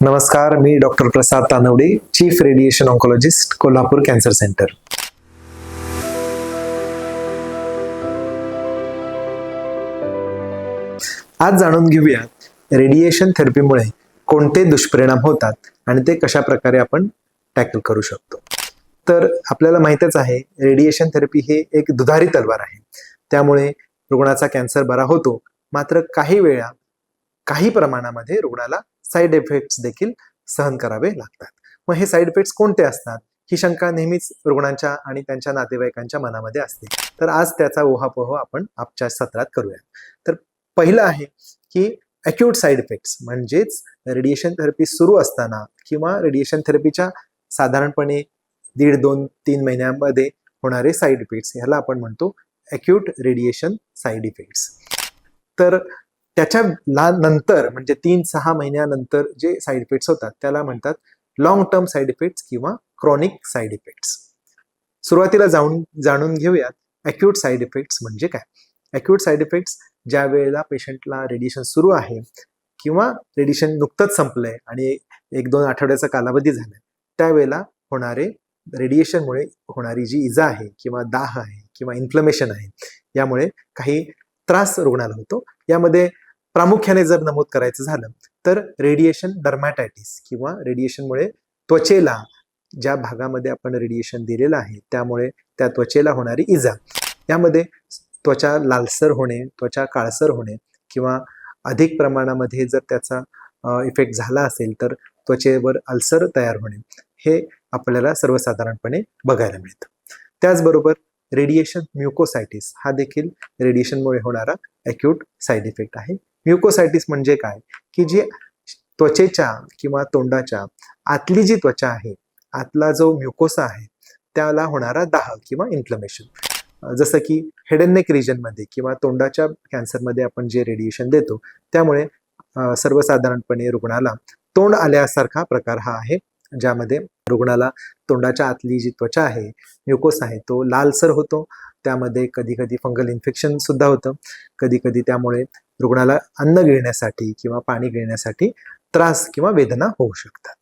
नमस्कार मी doctor Prasad Tanawade chief radiation oncologist Kolhapur cancer centre आज जाणून घेऊया रेडिएशन थेरपीमुळे कोणते दुष्परिणाम होतात आणि ते कशा प्रकारे आपण टॅकल करू शकतो. तर आपल्याला माहितच आहे रेडिएशन थेरपी हे एक दुधारी तलवार आहे. त्यामुळे रुग्णाचा कॅन्सर बरा होतो. मात्र काही वेळा काही प्रमाणामध्ये रुग्णाला साईड इफेक्ट्स देखील सहन करावे लागतात. मग हे साईड इफेक्ट्स कोणते असतात? ही शंका नेहमीच रुग्णांच्या आणि त्यांच्या नातेवाईकांच्या मनामध्ये असते. तर आज त्याचा ओहापोह आपण आपच्या सत्रात करूया तर पहिलं आहे की अक्यूट साईड इफेक्ट्स म्हणजेच रेडिएशन थेरपी सुरू असताना किंवा रेडिएशन थेरपीच्या साधारणपणे दीड दोन तीन महिन्यामध्ये होणारे साईड इफेक्ट्स ह्याला आपण म्हणतो अक्यूट रेडिएशन साईड इफेक्ट्स तर त्याच्या नंतर म्हणजे तीन सहा महिन्यानंतर जे साईड इफेक्ट्स होतात त्याला म्हणतात लॉंग टर्म साईड इफेक्ट्स किंवा क्रॉनिक साईड इफेक्ट्स सुरुवातीला जाऊन जाणून घेऊयात अक्यूट साईड इफेक्ट्स म्हणजे काय? अक्यूट साईड इफेक्ट्स ज्या वेळेला पेशंटला रेडिएशन सुरू आहे किंवा रेडिएशन नुकतंच संपलंय आणि एक दोन आठवड्याचा कालावधी झालाय त्यावेळेला होणारे रेडिएशनमुळे होणारी जी इजा आहे किंवा दाह आहे किंवा इन्फ्लमेशन आहे यामुळे काही त्रास रुग्णाला होतो. यामध्ये प्रामुख्याने जर नमूद करायचं झालं तर रेडिएशन डर्मॅटायटिस किंवा रेडिएशनमुळे त्वचेला ज्या भागामध्ये आपण रेडिएशन दिलेलं आहे त्यामुळे त्या त्वचेला होणारी इजा. यामध्ये त्वचा लालसर होणे त्वचा काळसर होणे किंवा अधिक प्रमाणामध्ये जर त्याचा इफेक्ट झाला असेल तर त्वचेवर अल्सर तयार होणे हे आपल्याला सर्वसाधारणपणे बघायला मिळतं. त्याचबरोबर रेडिएशन म्युकोसायटिस हा देखील रेडिएशनमुळे होणारा अक्यूट साईड इफेक्ट आहे. म्युकोसायटिस म्हणजे काय? की जी त्वचेच्या किंवा तोंडाच्या आतली जी त्वचा आहे आतला जो म्युकोसा आहे त्याला होणारा दाह किंवा इन्फ्लमेशन जसं की हेड अँड नेक रिजनमध्ये किंवा तोंडाच्या कॅन्सरमध्ये आपण जे रेडिएशन देतो त्यामुळे सर्वसाधारणपणे रुग्णाला तोंड आल्यासारखा प्रकार हा आहे ज्यामध्ये रुग्णाला तोंडाच्या आतली जी त्वचा आहे म्युकोस आहे तो लालसर होतो. त्यामध्ये कधी कधी फंगल इन्फेक्शन सुद्धा होतं. कधी कधी त्यामुळे रुग्णाला अन्न गिळण्यासाठी किंवा पाणी गिळण्यासाठी त्रास किंवा वेदना होऊ शकतात.